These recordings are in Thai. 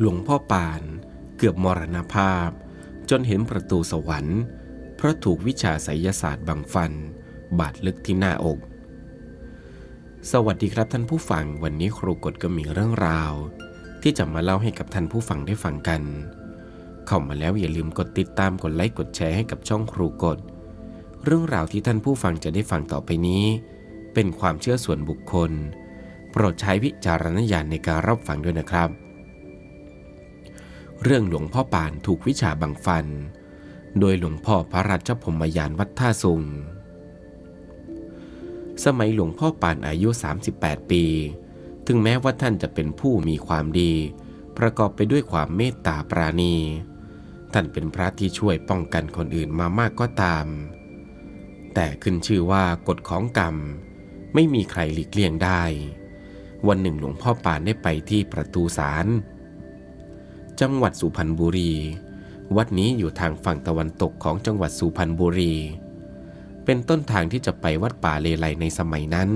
หลวงพ่อปาน เกือบมรณภาพ จนเห็นประตูสวรรค์ เพราะถูกวิชาไสยศาสตร์บังฟัน บาดลึกที่หน้าอก สวัสดีครับท่านผู้ฟังวันนี้ครูกฎก็มีเรื่องราว ที่จะมาเล่าให้กับท่านผู้ฟังได้ฟังกัน เข้ามาแล้วอย่าลืมกดติดตามกดไลค์กดแชร์ให้กับช่องครูกฎเรื่องราวที่ท่านผู้ฟังจะได้ฟังต่อไปนี้ เป็นความเชื่อส่วนบุคคล โปรดใช้วิจารณญาณในการรับฟังด้วยนะครับ เรื่องหลวงพ่อปานถูกวิชาบังฟัน โดยหลวงพ่อพระราชพมยานวัดท่าสุง สมัยหลวงพ่อปานอายุ 38 ปี ถึงแม้ว่าท่านจะเป็นผู้มีความดี ประกอบไปด้วยความเมตตาปราณี ท่านเป็นพระที่ช่วยป้องกันคนอื่นมามากก็ตาม แต่ขึ้นชื่อว่ากฎของกรรม ไม่มีใครหลีกเลี่ยงได้ วันหนึ่งหลวงพ่อปานได้ไปที่ประตูศาล จังหวัดสุพรรณบุรี วัดนี้อยู่ทางฝั่งตะวันตกของจังหวัดสุพรรณบุรี เป็นต้นทางที่จะไปวัดป่าเลไลในสมัยนั้น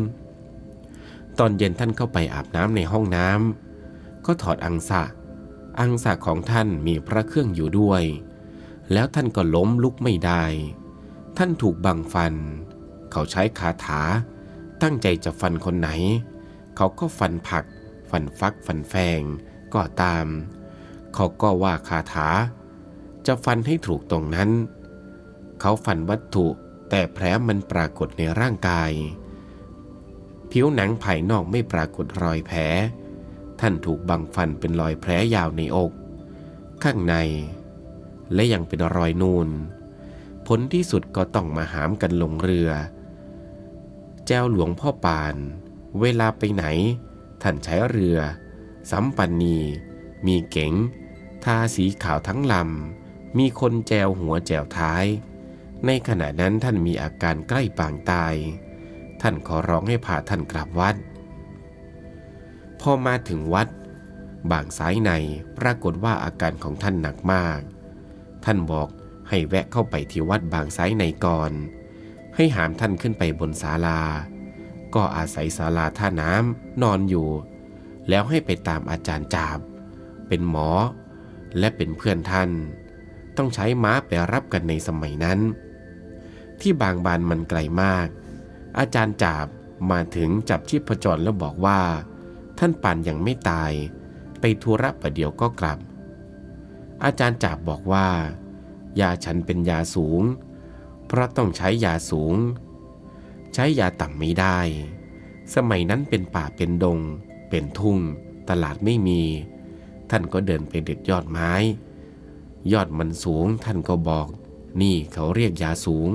ตอนเย็นท่านเข้าไปอาบน้ำในห้องน้ำก็ถอดอังสะ อังสะของท่านมีพระเครื่องอยู่ด้วย แล้วท่านก็ล้มลุกไม่ได้ ท่านถูกบังฟัน เขาใช้คาถา ตั้งใจจะฟันคนไหน เขาก็ฟันผัก ฟันฟัก ฟันแฟง ก็ตาม เขาก็ว่าคาถา จะฟันให้ถูกตรงนั้น เขาฟันวัตถุแต่แผลมันปรากฏในร่างกาย ผิวหนังภายนอกไม่ปรากฏรอยแผล ท่านถูกบังฟันเป็นรอยแผลยาวในอก ข้างใน และยังเป็นรอยนูนผลที่สุดก็ต้องมาหามกันลงเรือแจ้วหลวงพ่อปาน เวลาไปไหน ท่านใช้เรือ สัมปันนี มีเก๋ง ทาสีขาวทั้งลำ มีคนแจวหัวแจวท้าย ในขณะนั้นท่านมีอาการใกล้ปางตาย ท่านขอร้องให้พาท่านกลับวัด พอมาถึงวัด บางสายในปรากฏว่าอาการของท่านหนักมาก ท่านบอกให้แวะเข้าไปที่วัดบางสายในก่อน ให้หามท่านขึ้นไปบนศาลา ก็อาศัยศาลาท่าน้ำนอนอยู่ แล้วให้ไปตามอาจารย์จาบ เป็นหมอ และเป็นเพื่อนท่าน ต้องใช้ม้าไปรับกันในสมัยนั้น ที่บางบานมันไกลมาก อาจารย์จาบมาถึงจับชีพจรแล้วบอกว่า ท่านปานยังไม่ตาย ไปธุระประเดี๋ยวก็กลับ อาจารย์จาบบอกว่า ยาฉันเป็นยาสูง เพราะต้องใช้ยาสูง ใช้ยาต่ำไม่ได้ สมัยนั้นเป็นป่าเป็นดง เป็นทุ่ง ตลาดไม่มี ท่านก็เดินไปเด็ดยอดไม้ ยอดมันสูงท่านก็บอก นี่เขาเรียกยาสูง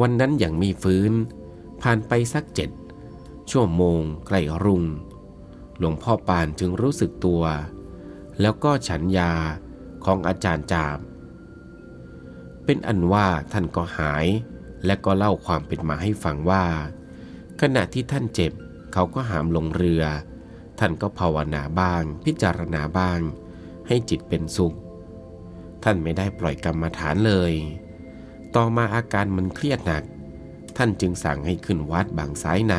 วันนั้นอยังม่ฟื้น ผ่านไปสักเจ็ดชั่วโมงใกล้รุ่ง หลวงพ่อปานจึงรู้สึกตัว แล้วก็ฉันยาของอาจารย์จาม เป็นอันว่าท่านก็หายและก็เล่าความเป็นมาให้ฟังว่า ขณะที่ท่านเจ็บเขาก็หามลงเรือ ท่านก็ภาวนาบ้าง พิจารณาบ้าง ให้จิตเป็นสุข ท่านไม่ได้ปล่อยกรรมฐานเลย ต่อมาอาการมันเครียดหนัก ท่านจึงสั่งให้ขึ้นวัดบางสายใน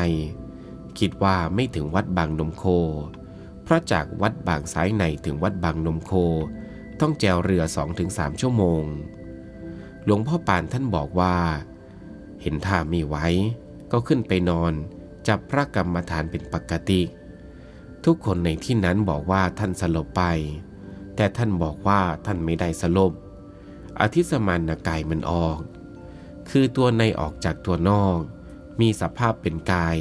คิดว่าไม่ถึงวัดบางนมโค เพราะจากวัดบางสายในถึงวัดบางนมโค ต้องแจวเรือสองถึงสามชั่วโมง หลวงพ่อปานท่านบอกว่า เห็นท่ามีไหวก็ขึ้นไปนอนจับพระกรรมฐานเป็นปกติ ทุกคนในที่นั้นบอกว่าท่านสลบไป แต่ท่านบอกว่าท่านไม่ได้สลบ อธิสมานกายมันออก คือตัวในออกจากตัวนอก มีสภาพเป็นกาย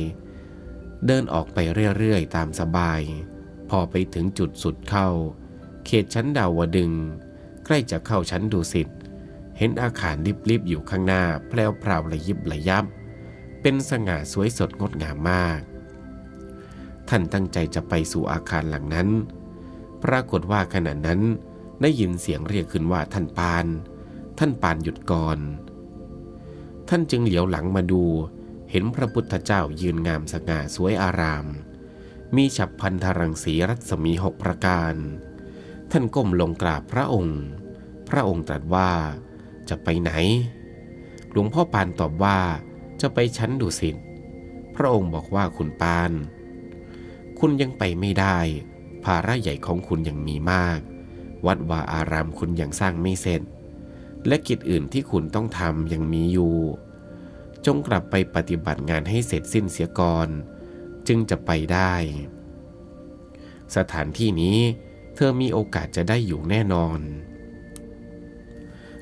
เดินออกไปเรื่อยๆ ตามสบาย พอไปถึงจุดสุดเข้า เขตชั้นดาวดึง ใกล้จะเข้าชั้นดุสิต เห็นอาคารริบๆอยู่ข้างหน้าแพรวพราวระยิบระยับ เป็นสง่าสวยสดงดงามมาก ท่านตั้งใจจะไปสู่อาคารหลังนั้น ปรากฏว่าขณะนั้นได้ยินเสียงเรียกขึ้นว่าท่านปาน ท่านปานหยุดก่อน ท่านจึงเหลียวหลังมาดู เห็นพระพุทธเจ้ายืนงามสง่าสวยอาราม มีฉับพันธรังสีรัศมีหกประการ ท่านก้มลงกราบพระองค์ พระองค์ตรัสว่าจะไปไหน หลวงพ่อปานตอบว่าจะไปชั้นดุสิต พระองค์บอกว่าคุณปาน คุณยังไปไม่ได้ ภาระใหญ่ของคุณยังมีมาก วัดวาอารามคุณยังสร้างไม่เสร็จ และกิจอื่นที่คุณต้องทำยังมีอยู่ จงกลับไปปฏิบัติงานให้เสร็จสิ้นเสียก่อน จึงจะไปได้ สถานที่นี้เธอมีโอกาสจะได้อยู่แน่นอน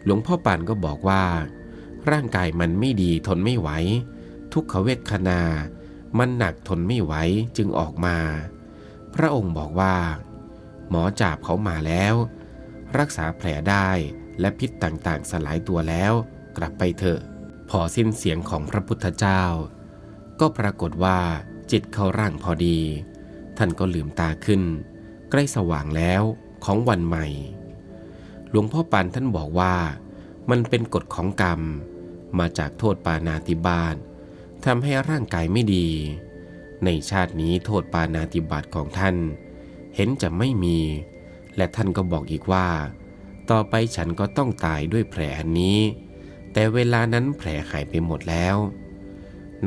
หลวงพ่อปานก็บอกว่า ร่างกายมันไม่ดีทนไม่ไหว ทุกขเวทนา มันหนักทนไม่ไหวจึงออกมา พระองค์บอกว่า หมอจับเขามาแล้ว รักษาแผลได้และพิษต่างๆ สลายตัวแล้ว กลับไปเถอะ พอสิ้นเสียงของพระพุทธเจ้า ก็ปรากฏว่าจิตเข้าร่างพอดี ท่านก็ลืมตาขึ้น ใกล้สว่างแล้วของวันใหม่ หลวงพ่อปานท่านบอกว่า มันเป็นกฎของกรรม มาจากโทษปานาติบาต ทำให้ร่างกายไม่ดี ในชาตินี้โทษปานาติบาตของท่าน เห็นจะไม่มี และท่านก็บอกอีกว่า ต่อไปฉันก็ต้องตายด้วยแผลอันนี้ แต่เวลานั้นแผลหายไปหมดแล้ว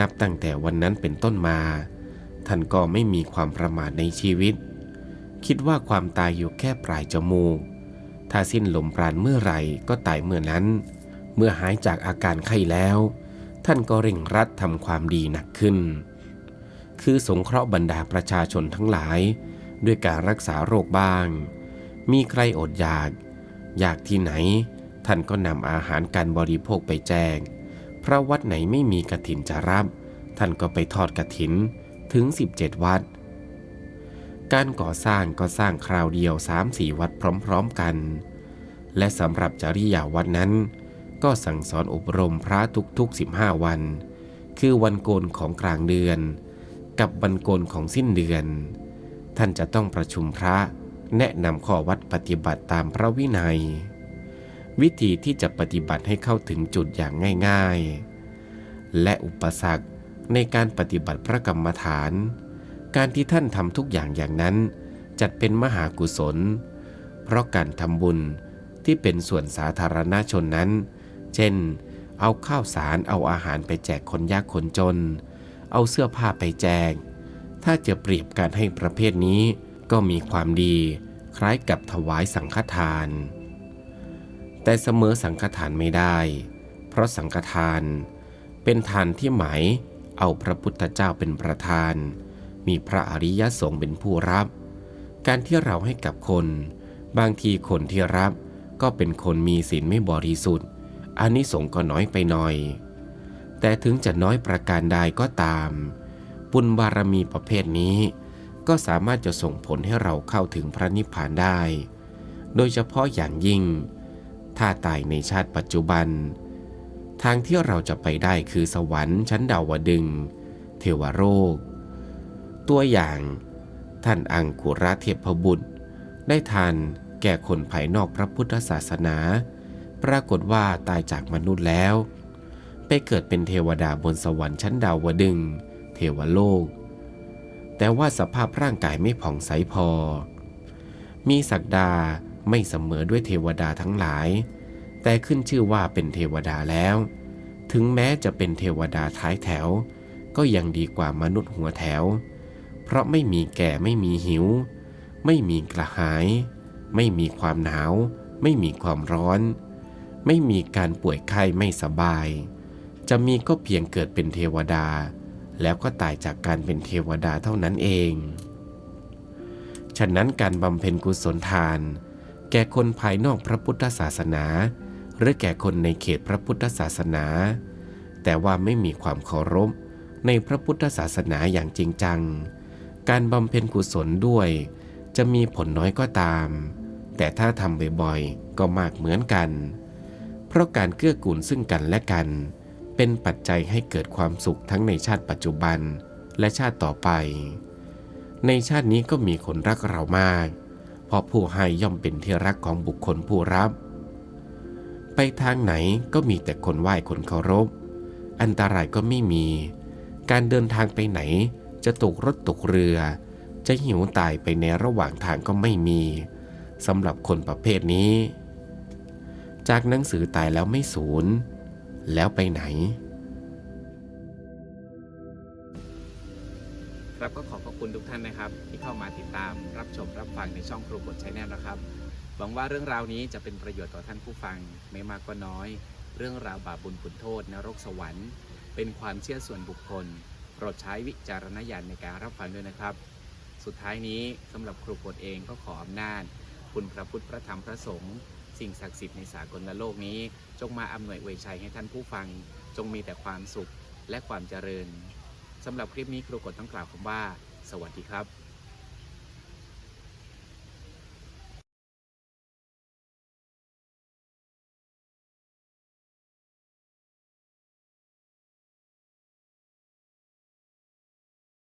นับตั้งแต่วันนั้นเป็นต้นมา ท่านก็ไม่มีความประมาทในชีวิต คิดว่าความตายอยู่แค่ปลายจมูก ถ้าสิ้นลมปราณเมื่อไหร่ก็ตายเมื่อนั้น เมื่อหายจากอาการไข้แล้ว ท่านก็เร่งรัดทำความดีหนักขึ้น คือสงเคราะห์บรรดาประชาชนทั้งหลาย ด้วยการรักษาโรคบ้าง มีใครอดอยาก อยากที่ไหน ท่านก็นำอาหารการบริโภคไปแจกพระวัดไหนไม่มีกระถินจะรับ ท่านก็ไปทอดกระถินถึง 17 วัด การก่อสร้างก็สร้างคราวเดียว 3-4 วัดพร้อม ๆกัน และสำหรับจริยาวัดนั้น ก็สั่งสอนอบรมพระทุกๆ 15 วัน คือวันโกนของกลางเดือน กับวันโกนของสิ้นเดือน ท่านจะต้องประชุมพระแนะนำข้อวัดปฏิบัติตามพระวินัย วิธีที่จะปฏิบัติให้เข้าถึงจุดอย่างง่ายๆ และอุปสรรคในการปฏิบัติพระกรรมฐาน การที่ท่านทำทุกอย่างอย่างนั้น จัดเป็นมหากุศล เพราะการทำบุญที่เป็นส่วนสาธารณชนนั้น เช่น เอาข้าวสารเอาอาหารไปแจกคนยากคนจน เอาเสื้อผ้าไปแจก ถ้าจะเปรียบการให้ประเภทนี้ก็มีความดีคล้ายกับถวายสังฆทาน แต่เสมอสังฆทานไม่ได้ เพราะสังฆทาน เป็นทานที่หมายเอาพระพุทธเจ้าเป็นประธาน มีพระอริยสงฆ์เป็นผู้รับ การที่เราให้กับคน บางทีคนที่รับก็เป็นคนมีศีลไม่บริสุทธิ์ อันนี้สงส์ก็น้อยไปหน่อย แต่ถึงจะน้อยประการใดก็ตามบุญบารมีประเภทนี้ ก็สามารถจะส่งผลให้เราเข้าถึงพระนิพพานได้ โดยเฉพาะอย่างยิ่ง ถ้าตายในชาติปัจจุบัน ทางที่เราจะไปได้คือสวรรค์ชั้นดาวดึง เทวโลกตัวอย่างท่านอังคุระเทพบุตร ได้ทานแก่คนภายนอกพระพุทธศาสนา ปรากฏว่าตายจากมนุษย์แล้ว ไปเกิดเป็นเทวดาบนสวรรค์ชั้นดาวดึง เทวโลก แต่ว่าสภาพร่างกายไม่ผ่องใสพอ มีศักดาไม่เสมอด้วยเทวดาทั้งหลาย แต่ขึ้นชื่อว่าเป็นเทวดาแล้ว ถึงแม้จะเป็นเทวดาท้ายแถว ก็ยังดีกว่ามนุษย์หัวแถว เพราะไม่มีแก่ไม่มีหิว ไม่มีกระหาย ไม่มีความหนาว ไม่มีความร้อน ไม่มีการป่วยไข้ไม่สบาย จะมีก็เพียงเกิดเป็นเทวดา แล้วก็ตายจากการเป็นเทวดาเท่านั้นเอง ฉะนั้นการบำเพ็ญกุศลทาน แก่คนภายนอกพระพุทธศาสนา หรือแก่คนในเขตพระพุทธศาสนา แต่ว่าไม่มีความเคารพในพระพุทธศาสนาอย่างจริงจัง การบำเพ็ญกุศลด้วย จะมีผลน้อยก็ตาม แต่ถ้าทำบ่อยๆ ก็มากเหมือนกัน เพราะการเกื้อกูลซึ่งกันและกัน เป็นปัจจัยให้เกิดความสุขทั้งในชาติปัจจุบันและชาติต่อไป ในชาตินี้ก็มีคนรักเรามาก เพราะผู้ให้ย่อมเป็นที่รักของบุคคลผู้รับ ไปทางไหนก็มีแต่คนไหว้คนเคารพ อันตรายก็ไม่มี การเดินทางไปไหนจะตกรถตกเรือ จะหิวตายไปในระหว่างทางก็ไม่มีสำหรับคนประเภทนี้ จากหนังสือตายแล้วไม่สูญ แล้วไปไหน ครับก็ขอขอบคุณทุกท่านนะครับ ที่เข้ามาติดตามรับชมรับฟังในช่องครูกดชแนลนะครับ หวังว่าเรื่องราวนี้จะเป็นประโยชน์ต่อท่านผู้ฟังไม่มากก็น้อย เรื่องราวบาปบุญคุณโทษนรกสวรรค์ เป็นความเชื่อส่วนบุคคลโปรดใช้วิจารณญาณในการรับฟังด้วยนะครับ สุดท้ายนี้สำหรับครูกดเองก็ขออำนาจ คุณพระพุทธพระธรรมพระสงฆ์ สิ่งศักดิ์สิทธิ์ในสากลโลกนี้ จงมาอำนวยอวยชัยให้ท่านผู้ฟัง จงมีแต่ความสุขและความเจริญสำหรับคลิปนี้ครูกดต้องกล่าวคำว่า สวัสดีครับ